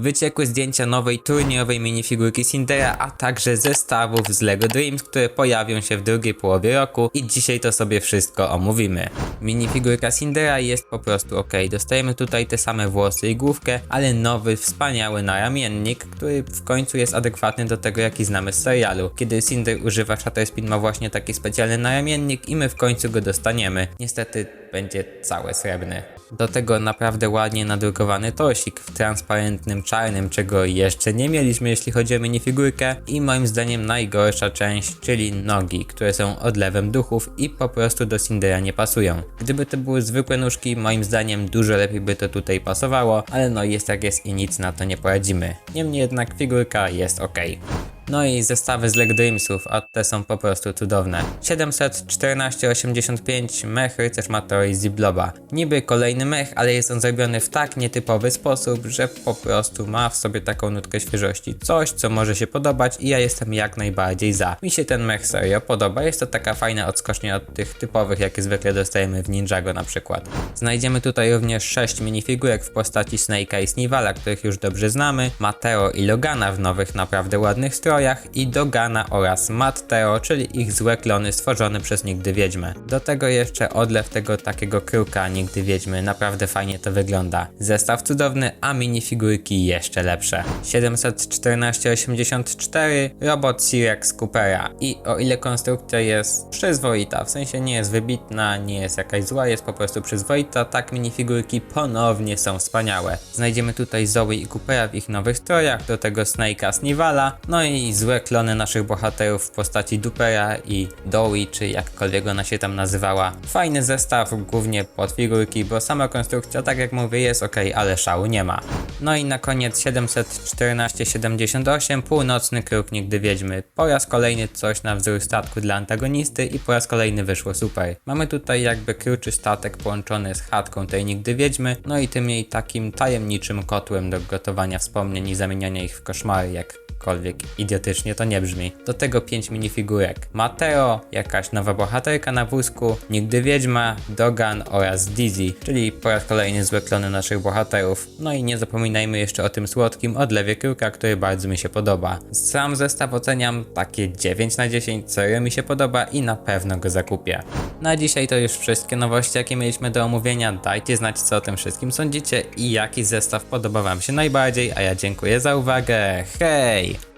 wyciekły zdjęcia nowej turniejowej minifigurki Cindera, a także zestawów z LEGO Dreams, które pojawią się w drugiej połowie roku i dzisiaj to sobie wszystko omówimy. Minifigurka Cindera jest po prostu ok. Dostajemy tutaj te same włosy i główkę, ale nowy, wspaniały naramiennik, który w końcu jest adekwatny do tego, jaki znamy z serialu. Kiedy Cinder używa Shatterspin ma właśnie taki specjalny naramiennik i my w końcu go dostaniemy. Niestety będzie cały srebrny. Do tego naprawdę ładnie nadrukowany tosik w transparentnym czarnym, czego jeszcze nie mieliśmy jeśli chodzi o minifigurkę i moim zdaniem najgorsza część, czyli nogi, które są odlewem duchów i po prostu do Cindera nie pasują. Gdyby to były zwykłe nóżki, moim zdaniem dużo lepiej by to tutaj pasowało, ale no jest jak jest i nic na to nie poradzimy. Niemniej jednak figurka jest ok. No i zestawy z Lego Dreamsów, a te są po prostu cudowne. 714,85 mech rycerz Matori Zibloba. Niby kolejny mech, ale jest on zrobiony w tak nietypowy sposób, że po prostu ma w sobie taką nutkę świeżości. Coś, co może się podobać i ja jestem jak najbardziej za. Mi się ten mech serio podoba, jest to taka fajna odskocznia od tych typowych, jakie zwykle dostajemy w Ninjago na przykład. Znajdziemy tutaj również 6 minifigurek w postaci Snake'a i Snivala, których już dobrze znamy, Mateo i Logana w nowych, naprawdę ładnych strojach i Dogana oraz Matteo, czyli ich złe klony stworzone przez Nigdy Wiedźmę. Do tego jeszcze odlew tego takiego kruka Nigdy Wiedźmy, naprawdę fajnie to wygląda. Zestaw cudowny, a minifigurki jeszcze lepsze. 714,84 robot Sirex Coopera i o ile konstrukcja jest przyzwoita, w sensie nie jest wybitna, nie jest jakaś zła, jest po prostu przyzwoita, tak minifigurki ponownie są wspaniałe. Znajdziemy tutaj Zoe i Coopera w ich nowych strojach, do tego Snake'a Snivala, no i złe klony naszych bohaterów w postaci Dupera i Dowie, czy jakkolwiek ona się tam nazywała. Fajny zestaw, głównie pod figurki, bo sama konstrukcja, tak jak mówię, jest ok, ale szału nie ma. No i na koniec 714,78 północny kruk nigdy wiedźmy. Po raz kolejny coś na wzór statku dla antagonisty i po raz kolejny wyszło super. Mamy tutaj jakby kruczy statek połączony z chatką tej nigdy wiedźmy, no i tym jej takim tajemniczym kotłem do gotowania wspomnień i zamieniania ich w koszmary, jak jakkolwiek idiotycznie to nie brzmi. Do tego 5 minifigurek. Mateo, jakaś nowa bohaterka na wózku, Nigdy Wiedźma, Dogan oraz Dizzy, czyli po raz kolejny złe klony naszych bohaterów. No i nie zapominajmy jeszcze o tym słodkim odlewie kruka, który bardzo mi się podoba. Sam zestaw oceniam takie 9 na 10, serio mi się podoba i na pewno go zakupię. Na dzisiaj to już wszystkie nowości, jakie mieliśmy do omówienia. Dajcie znać, co o tym wszystkim sądzicie i jaki zestaw podoba Wam się najbardziej, a ja dziękuję za uwagę. Hej!